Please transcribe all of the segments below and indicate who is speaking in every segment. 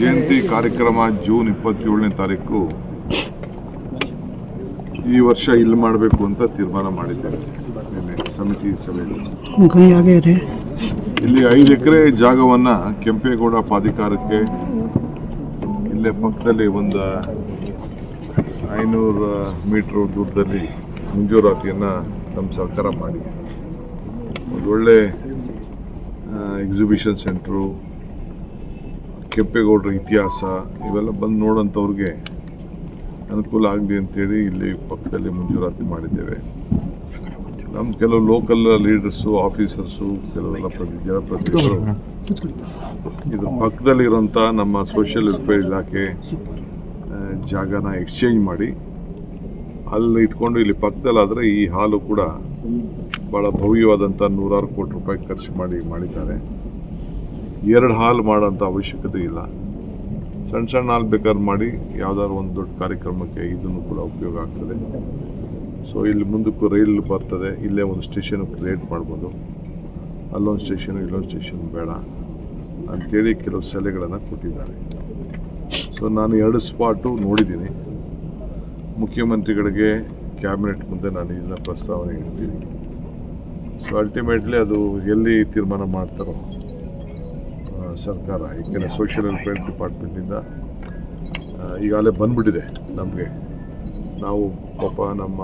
Speaker 1: ಜಯಂತಿ ಕಾರ್ಯಕ್ರಮ ಜೂನ್ ಇಪ್ಪತ್ತೇಳನೇ ತಾರೀಕು. ಈ ವರ್ಷ ಇಲ್ಲಿ ಮಾಡಬೇಕು ಅಂತ ತೀರ್ಮಾನ ಮಾಡಿದ್ದೇವೆ. ಸಮಿತಿ ಸಭೆಯಲ್ಲಿ ಇಲ್ಲಿ ಐದು ಎಕರೆ ಜಾಗವನ್ನು ಕೆಂಪೇಗೌಡ ಪ್ರಾಧಿಕಾರಕ್ಕೆ ಇಲ್ಲೇ ಪಕ್ಕದಲ್ಲಿ ಒಂದು ಐನೂರು ಮೀಟ್ರ್ ದೂರದಲ್ಲಿ ಮಂಜೂರಾತಿಯನ್ನು ನಮ್ಮ ಸರ್ಕಾರ ಮಾಡಿದೆ. ಒಂದೊಳ್ಳೆ ಎಕ್ಸಿಬಿಷನ್ ಸೆಂಟ್ರು ಕೆಂಪೇಗೌಡರ ಇತಿಹಾಸ ಇವೆಲ್ಲ ಬಂದು ನೋಡೋಂಥವ್ರಿಗೆ ಅನುಕೂಲ ಆಗಲಿ ಅಂತೇಳಿ ಇಲ್ಲಿ ಪಕ್ಕದಲ್ಲಿ ಮಂಜೂರಾತಿ ಮಾಡಿದ್ದೇವೆ. ನಮ್ಮ ಕೆಲವು ಲೋಕಲ್ ಲೀಡರ್ಸು ಆಫೀಸರ್ಸು ಕೆಲವೆಲ್ಲ ಪ್ರತಿ ಜನಪ್ರತಿನಿಧಿಗಳು. ಇದು ಪಕ್ಕದಲ್ಲಿರುವಂಥ ನಮ್ಮ ಸೋಷಿಯಲ್ ವೆಲ್ಫೇರ್ ಇಲಾಖೆ ಜಾಗನ ಎಕ್ಸ್ಚೇಂಜ್ ಮಾಡಿ ಅಲ್ಲಿ ಇಟ್ಕೊಂಡು ಇಲ್ಲಿ ಪಕ್ಕದಲ್ಲಾದರೆ ಈ ಹಾಲು ಕೂಡ ಭಾಳ ಭವ್ಯವಾದಂಥ ನೂರಾರು ಕೋಟಿ ರೂಪಾಯಿ ಖರ್ಚು ಮಾಡಿ ಮಾಡಿದ್ದಾರೆ. ಎರಡು ಹಾಲು ಮಾಡೋಂಥ ಅವಶ್ಯಕತೆ ಇಲ್ಲ. ಸಣ್ಣ ಸಣ್ಣ ಹಾಲು ಬೇಕಾದ್ರೆ ಮಾಡಿ, ಯಾವ್ದಾದ್ರು ಒಂದು ದೊಡ್ಡ ಕಾರ್ಯಕ್ರಮಕ್ಕೆ ಇದನ್ನು ಕೂಡ ಉಪಯೋಗ ಆಗ್ತದೆ. ಸೊ ಇಲ್ಲಿ ಮುಂದಕ್ಕೂ ರೈಲ್ ಬರ್ತದೆ. ಇಲ್ಲೇ ಒಂದು ಸ್ಟೇಷನ್ ಕ್ರಿಯೇಟ್ ಮಾಡ್ಬೋದು. ಅಲ್ಲೊಂದು ಸ್ಟೇಷನ್, ಇಲ್ಲೊಂದು ಸ್ಟೇಷನ್ ಬೇಡ ಅಂಥೇಳಿ ಕೆಲವು ಸಲಹೆಗಳನ್ನು ಕೊಟ್ಟಿದ್ದಾರೆ. ಸೊ ನಾನು ಎರಡು ಸ್ಪಾಟು ನೋಡಿದ್ದೀನಿ. ಮುಖ್ಯಮಂತ್ರಿಗಳಿಗೆ ಕ್ಯಾಬಿನೆಟ್ ಮುಂದೆ ನಾನು ಇದನ್ನ ಪ್ರಸ್ತಾವನೆ ಇಡ್ತೀನಿ ಸೊ ಅಲ್ಟಿಮೇಟ್ಲಿ ಅದು ಎಲ್ಲಿ ತೀರ್ಮಾನ ಮಾಡ್ತಾರೋ ಸರ್ಕಾರ ಏಕೆಂದರೆ ಸೋಷಿಯಲ್ ವೆಲ್ಫೇರ್ ಡಿಪಾರ್ಟ್ಮೆಂಟಿಂದ ಈಗಾಗಲೇ ಬಂದ್ಬಿಟ್ಟಿದೆ ನಮಗೆ. ನಾವು ಪಾಪ ನಮ್ಮ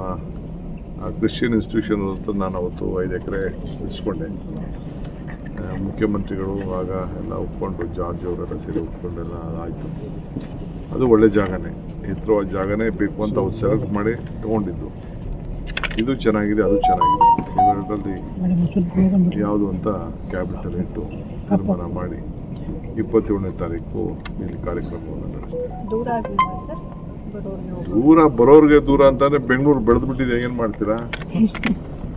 Speaker 1: ಕ್ರಿಶ್ಚಿಯನ್ ಇನ್ಸ್ಟಿಟ್ಯೂಷನ್ ಅಂತ ನಾನು ಅವತ್ತು ಐದು ಎಕರೆ ಇಸ್ಕೊಂಡೆ. ಮುಖ್ಯಮಂತ್ರಿಗಳು ಆಗ ಎಲ್ಲ ಒಪ್ಕೊಂಡು ಜಾರ್ಜ್ ಅವರೆಲ್ಲ ಸೇರಿ ಒಪ್ಕೊಂಡೆಲ್ಲ ಆಯಿತು. ಅದು ಒಳ್ಳೆ ಜಾಗನೇ. ಎತ್ತರವಾದ ಜಾಗನೇ ಬೇಕು ಅಂತ ಅವ್ರು ಸೆಲೆಕ್ಟ್ ಮಾಡಿ ತೊಗೊಂಡಿದ್ದು. ಇದು ಚೆನ್ನಾಗಿದೆ ಅದು ಚೆನ್ನಾಗಿದೆ.
Speaker 2: ಬಿಡಿ.
Speaker 1: ಯಾವುದು ಅಂತ ಕ್ಯಾಬಿನೆಟ್ ಇಟ್ಟು ತೀರ್ಮಾನ ಮಾಡಿ ಇಪ್ಪತ್ತೇಳನೇ ತಾರೀಕು ಇಲ್ಲಿ ಕಾರ್ಯಕ್ರಮವನ್ನು ನಡೆಸ್ತೇವೆ.
Speaker 3: ದೂರ ಬರೋರ್ಗೆ
Speaker 1: ದೂರ ಬರೋರಿಗೆ ದೂರ ಅಂತಂದರೆ ಬೆಂಗಳೂರು ಬೆಳೆದ್ಬಿಟ್ಟಿದೆ ಏನು ಮಾಡ್ತೀರಾ?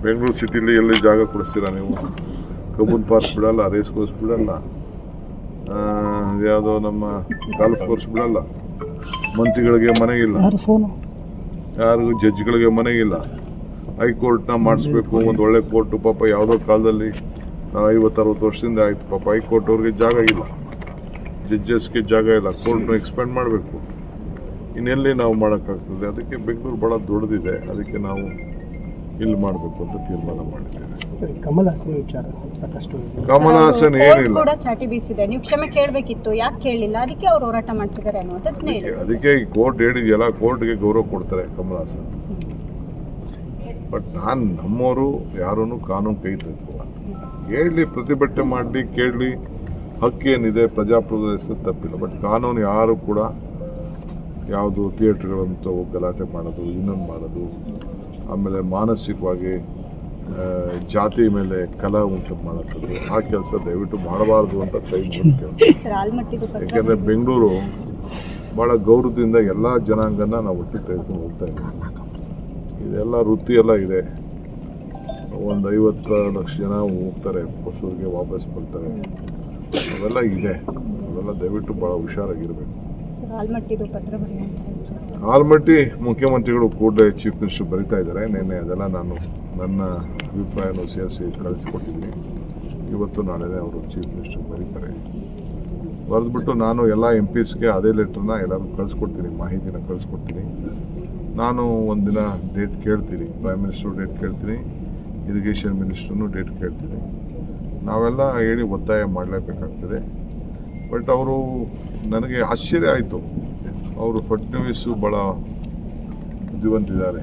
Speaker 1: ಬೆಂಗಳೂರು ಸಿಟಿಲಿ ಎಲ್ಲಿ ಜಾಗ ಕೊಡಿಸ್ತೀರಾ ನೀವು? ಕಬ್ಬನ್ ಪಾರ್ಕ್ ಬಿಡಲ್ಲ ರೇಸ್ ಕೋರ್ಸ್ ಬಿಡಲ್ಲ ಆ, ಯಾವುದೋ ನಮ್ಮ ಗಾಲ್ಫ್ ಕೋರ್ಸ್ ಬಿಡಲ್ಲ ಮಂತ್ರಿಗಳಿಗೆ ಮನೆ ಇಲ್ಲ.
Speaker 2: ಯಾರು ಫೋನು?
Speaker 1: ಯಾರಿಗೂ ಜಡ್ಜ್ಗಳಿಗೆ ಮನೆ ಇಲ್ಲ. ಹೈಕೋರ್ಟ್ನ ಮಾಡಿಸ್ಬೇಕು ಒಂದು ಒಳ್ಳೆ ಕೋರ್ಟು. ಪಾಪ ಯಾವುದೋ ಕಾಲದಲ್ಲಿ ಐವತ್ತು ಅರವತ್ತು ವರ್ಷದಿಂದ ಆಯಿತು. ಪಾಪ ಹೈಕೋರ್ಟ್ ಅವ್ರಿಗೆ ಜಾಗ ಇಲ್ಲ. ಜಡ್ಜಸ್ಗೆ ಜಾಗ ಇಲ್ಲ. ಕೋರ್ಟ್ನ ಎಕ್ಸ್ಪೆಂಡ್ ಮಾಡಬೇಕು. ಇನ್ನೆಲ್ಲಿ ನಾವು ಮಾಡೋಕ್ಕಾಗ್ತದೆ? ಅದಕ್ಕೆ ಬೆಂಗಳೂರು ಭಾಳ ದೊಡ್ಡದಿದೆ. ಅದಕ್ಕೆ ನಾವು ಇಲ್ಲಿ ಮಾಡಬೇಕು ಅಂತ ತೀರ್ಮಾನ ಮಾಡಿದ್ದೇವೆ.
Speaker 4: ಸರಿ ಕಮಲ್ ಹಾಸನ್ ವಿಚಾರ ಸಾಕಷ್ಟು ಇದೆ.
Speaker 1: ಕಮಲ್ ಹಾಸನ್ ಏನಿಲ್ಲ.
Speaker 3: ಕೂಡ ಚಾಟಿ ಬೀಸಿದೆ. ನೀವು ಕ್ಷಮೆ ಕೇಳಬೇಕಿತ್ತು ಯಾಕೆ ಕೇಳಲಿಲ್ಲ ಅದಕ್ಕೆ ಅವ್ರು ಹೋರಾಟ ಮಾಡ್ತಿದ್ದಾರೆ ಅನ್ನೋದನ್ನ ಹೇಳಿ.
Speaker 1: ಅದಕ್ಕೆ ಈ ಕೋರ್ಟ್ ಹೇಳಿದೆಯಲ್ಲ ಕೋರ್ಟ್ಗೆ ಗೌರವ ಕೊಡ್ತಾರೆ ಕಮಲ್ ಹಾಸನ್. ಬಟ್ ನಾನು ನಮ್ಮವರು ಯಾರೂ ಕಾನೂನು ಕೈ ತಿಳ್ಕೊಳ್ಳ ಹೇಳಲಿ ಪ್ರತಿಭಟನೆ ಮಾಡಲಿ ಕೇಳಲಿ ಹಕ್ಕೇನಿದೆ ಪ್ರಜಾಪ್ರಭುತ್ವ ತಪ್ಪಿಲ್ಲ. ಬಟ್ ಕಾನೂನು ಯಾರು ಕೂಡ ಯಾವುದು ಥಿಯೇಟ್ರ್ಗಳಂತ ಹೋಗಿ ಗಲಾಟೆ ಮಾಡೋದು ಇನ್ನೊಂದು ಮಾಡೋದು ಆಮೇಲೆ ಮಾನಸಿಕವಾಗಿ ಜಾತಿ ಮೇಲೆ ಕಲಾ ಉಂಟು ಮಾಡೋದು ಆ ಕೆಲಸ ದಯವಿಟ್ಟು ಮಾಡಬಾರ್ದು ಅಂತ ಕೈ ಯಾಕೆಂದರೆ ಬೆಂಗಳೂರು ಭಾಳ ಗೌರವದಿಂದ ಎಲ್ಲ ಜನಾಂಗನ ನಾವು ಒಟ್ಟಿಗೆ ತೆಗೆದುಕೊಂಡು ಹೋಗ್ತಾ ಇದ್ದೀವಿ. ಇದೆಲ್ಲ ವೃತ್ತಿ ಎಲ್ಲ ಇದೆ. ಒಂದು ಐವತ್ತು ಲಕ್ಷ ಜನ ಹೋಗ್ತಾರೆ ಹೊಸೂರಿಗೆ ವಾಪಸ್ ಬರ್ತಾರೆ. ಅವೆಲ್ಲ ಇದೆ. ಅವೆಲ್ಲ ದಯವಿಟ್ಟು ಭಾಳ ಹುಷಾರಾಗಿರಬೇಕು. ಆಲ್ಮಟ್ಟಿ ಮುಖ್ಯಮಂತ್ರಿಗಳು ಕೂಡಲೇ ಚೀಫ್ ಮಿನಿಸ್ಟರ್ ಬರಿತಾ ಇದ್ದಾರೆ. ನಿನ್ನೆ ಅದೆಲ್ಲ ನಾನು ನನ್ನ ಅಭಿಪ್ರಾಯನೂ ಸೇರಿಸಿ ಕಳಿಸಿಕೊಟ್ಟಿದ್ದೀನಿ. ಇವತ್ತು ನಾಳೆನೇ ಅವರು ಚೀಫ್ ಮಿನಿಸ್ಟರ್ ಬರೀತಾರೆ. ಬರೆದ್ಬಿಟ್ಟು ನಾನು ಎಲ್ಲ ಎಂ ಪಿಸ್ಗೆ ಅದೇ ಲೆಟ್ರನ್ನ ಎಲ್ಲರೂ ಕಳಿಸ್ಕೊಡ್ತೀನಿ ಮಾಹಿತಿನ ಕಳಿಸ್ಕೊಡ್ತೀನಿ. ನಾನು ಒಂದಿನ ಡೇಟ್ ಕೇಳ್ತೀನಿ. ಪ್ರೈಮ್ ಮಿನಿಸ್ಟ್ರು ಡೇಟ್ ಕೇಳ್ತೀನಿ. ಇರಿಗೇಷನ್ ಮಿನಿಸ್ಟ್ರೂ ಡೇಟ್ ಕೇಳ್ತೀನಿ. ನಾವೆಲ್ಲ ಹೇಳಿ ಒತ್ತಾಯ ಮಾಡಲೇಬೇಕಾಗ್ತದೆ. ಬಟ್ ಅವರು ನನಗೆ ಆಶ್ಚರ್ಯ ಆಯಿತು. ಅವರು ಫಡ್ನವೀಸು ಭಾಳ ಬುದ್ಧಿವಂತಿದ್ದಾರೆ.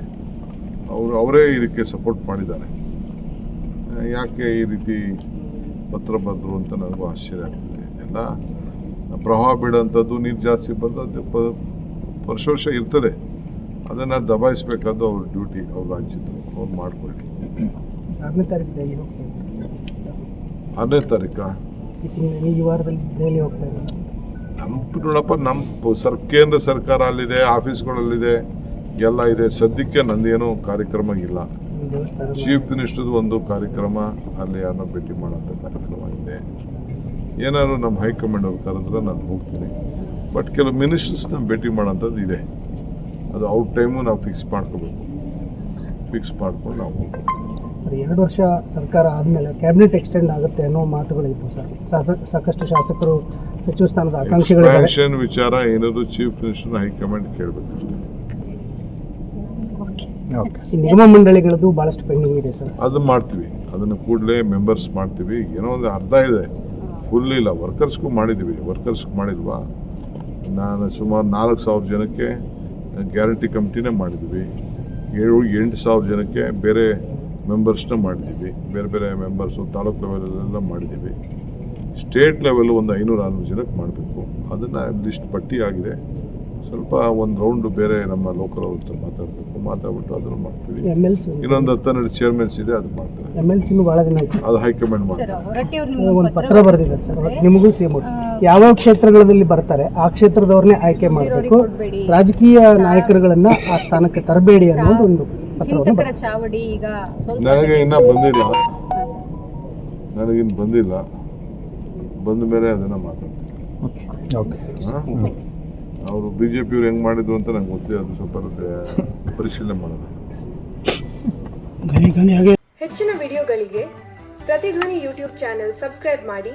Speaker 1: ಅವರು ಅವರೇ ಇದಕ್ಕೆ ಸಪೋರ್ಟ್ ಮಾಡಿದ್ದಾರೆ. ಯಾಕೆ ಈ ರೀತಿ ಪತ್ರ ಬರೆದ್ರು ಅಂತ ನನಗೂ ಆಶ್ಚರ್ಯ ಆಗ್ತದೆ. ಎಲ್ಲ ಪ್ರವಾಹ ಬೀಳೋಂಥದ್ದು ನೀರು ಜಾಸ್ತಿ ಬಂದದ್ದು ವರ್ಷ ವರ್ಷ ಇರ್ತದೆ. ಅದನ್ನು ದಬಾಯಿಸಬೇಕಾದ ಅವ್ರ ಡ್ಯೂಟಿ ಅವ್ರ ರಾಜ್ಯದ್ದು ಅವ್ರು ಮಾಡ್ಕೊಳ್ಳಿ
Speaker 4: ಆರನೇ ತಾರೀಕು ದೆಹಲಿ ಹೋಗ್ತಾ
Speaker 1: ಆರನೇ ತಾರೀಕಾ?
Speaker 4: ಇದ್ದೀನಿ ಈ ವಾರದಲ್ಲಿ ದೆಹಲಿ ಹೋಗ್ತಾ ಇದ್ದೀನಿ
Speaker 1: ನಮ್ಮ ನೋಡಪ್ಪ ನಮ್ಮ ಸರ್ ಕೇಂದ್ರ ಸರ್ಕಾರ ಅಲ್ಲಿದೆ ಆಫೀಸ್ಗಳಲ್ಲಿದೆ ಎಲ್ಲ ಇದೆ. ಸದ್ಯಕ್ಕೆ ನಂದೇನು ಕಾರ್ಯಕ್ರಮ ಇಲ್ಲ. ಚೀಫ್ ಮಿನಿಸ್ಟರ್ದು ಒಂದು ಕಾರ್ಯಕ್ರಮ ಅಲ್ಲಿ ಯಾರನ್ನ ಭೇಟಿ ಮಾಡೋಂಥ ಕಾರ್ಯಕ್ರಮ ಇದೆ. ಏನಾದ್ರು ನಮ್ಮ ಹೈಕಮಾಂಡ್ ಅವ್ರು ಕರೆದ್ರೆ ನಾನು ಹೋಗ್ತೀನಿ. ಬಟ್ ಕೆಲವು ಮಿನಿಸ್ಟರ್ಸ್ನ ಭೇಟಿ ಮಾಡೋಂಥದ್ದು ಇದೆ. ಅದು ಔಟ್ ಟೈಮು ನಾವು ಫಿಕ್ಸ್ ಮಾಡ್ಕೋಬೇಕು. ಫಿಕ್ಸ್ ಮಾಡ್ಕೊಂಡು ನಾವು ಹೋಗ್ಬೇಕು
Speaker 4: ಸರ್ ಎರಡು ವರ್ಷ ಸರ್ಕಾರ ಆದಮೇಲೆ ಕ್ಯಾಬಿನೆಟ್ ಎಕ್ಸ್ಟೆಂಡ್ ಆಗುತ್ತೆ ಅನ್ನೋ ಮಾತುಗಳಿತ್ತು ಸರ್. ಶಾಸಕ ಸಾಕಷ್ಟು ಶಾಸಕರು ಸಚಿವ ಸ್ಥಾನದ ಆಕಾಂಕ್ಷಿಗಳು
Speaker 1: ಎಕ್ಸ್ಪ್ಯಾನ್ಷನ್ ವಿಚಾರ ಏನಾದರೂ ಚೀಫ್ ಮಿನಿಸ್ಟರ್ ಹೈಕಮಾಂಡ್ ಕೇಳಬೇಕು.
Speaker 4: ಈ ನಿಗಮ ಮಂಡಳಿಗಳದ್ದು ಭಾಳಷ್ಟು ಪೆಂಡಿಂಗ್ ಇದೆ ಸರ್.
Speaker 1: ಅದು ಮಾಡ್ತೀವಿ. ಅದನ್ನು ಕೂಡಲೇ ಮೆಂಬರ್ಸ್ ಮಾಡ್ತೀವಿ. ಏನೋ ಒಂದು ಅರ್ಧ ಇದೆ. ಫುಲ್ ಇಲ್ಲ. ವರ್ಕರ್ಸ್ಗೂ ಮಾಡಿದ್ದೀವಿ ವರ್ಕರ್ಸ್ಗೂ ಮಾಡಿಲ್ವಾ? ನಾನು ಸುಮಾರು ನಾಲ್ಕು ಸಾವಿರ ಜನಕ್ಕೆ ಗ್ಯಾರಂಟಿ ಕಮಿಟಿನೇ ಮಾಡಿದ್ವಿ. ಏಳು ಎಂಟು ಸಾವಿರ ಜನಕ್ಕೆ ಬೇರೆ ಮೆಂಬರ್ಸ್ನ ಮಾಡಿದ್ದೀವಿ ಬೇರೆ ಬೇರೆ ಮೆಂಬರ್ಸು ತಾಲೂಕು ಲೆವೆಲಲ್ಲೆಲ್ಲ ಮಾಡಿದ್ದೀವಿ ಸ್ಟೇಟ್ ಲೆವೆಲ್ ಒಂದು ಐನೂರು ಆರುನೂರು ಜನಕ್ಕೆ ಮಾಡಬೇಕು. ಅದನ್ನು ಲಿಸ್ಟ್ ಪಟ್ಟಿ ಆಗಿದೆ. ಸ್ವಲ್ಪ ಒಂದು ರೌಂಡು ಬೇರೆ ನಮ್ಮ ಲೋಕಲ್ ಅವ್ರ ಹತ್ರ ಮಾತಾಡಬೇಕು. ಮಾತಾಡ್ಬಿಟ್ಟು ಅದನ್ನು ಮಾಡ್ತೀವಿ. ಇನ್ನೊಂದು ಹತ್ತೆರಡು ಚೇರ್ಮನ್ಸ್ ಇದೆ ಅದು ಮಾಡ್ತಾರೆ. ಅದು ಹೈಕಮಾಂಡ್
Speaker 3: ಸರ್
Speaker 1: ಮಾಡ್ತಾರೆ
Speaker 3: ಹೊರಟ್ಟಿ
Speaker 4: ಒಂದು ಪತ್ರ ಬರೆದಿದ್ದಾರೆ ಸರ್. ನಿಮಗೂ ಸೇಮ್ ಯಾವ ಕ್ಷೇತ್ರಗಳಲ್ಲಿ ಬರ್ತಾರೆ ಆ ಕ್ಷೇತ್ರದವ್ರನ್ನೇ ಆಯ್ಕೆ ಮಾಡಬೇಕು. ರಾಜಕೀಯ ನಾಯಕರುಗಳನ್ನ ಆ ಸ್ಥಾನಕ್ಕೆ ತರಬೇಡಿ ಅನ್ನೋದು ಒಂದು ಪತ್ರವನ್ನು
Speaker 3: ಚಿಂತಕರ ಚಾವಡಿ ಈಗ ಸ್ವಲ್ಪ
Speaker 1: ನನಗೆ ಇನ್ನ ಬಂದಿಲ್ಲ. ನನಗಿನ್. ಬಂದಿಲ್ಲ. ಬಂದ ಮೇಲೆ ಅದನ್ನ ಮಾತಾಡ್ತೀನಿ. ಅವರು ಬಿ ಜೆ ಪಿಯವ್ರು ಹೆಂಗ್ ಮಾಡಿದ್ರು ಅಂತ ನಂಗೆ ಗೊತ್ತಿದೆ ಅದು ಸ್ವಲ್ಪ ಪರಿಶೀಲನೆ ಮಾಡೋದು
Speaker 2: ಹೆಚ್ಚಿನ ವಿಡಿಯೋಗಳಿಗೆ ಪ್ರತಿಧ್ವನಿ ಯೂಟ್ಯೂಬ್ ಚಾನೆಲ್ ಸಬ್ಸ್ಕ್ರೈಬ್ ಮಾಡಿ.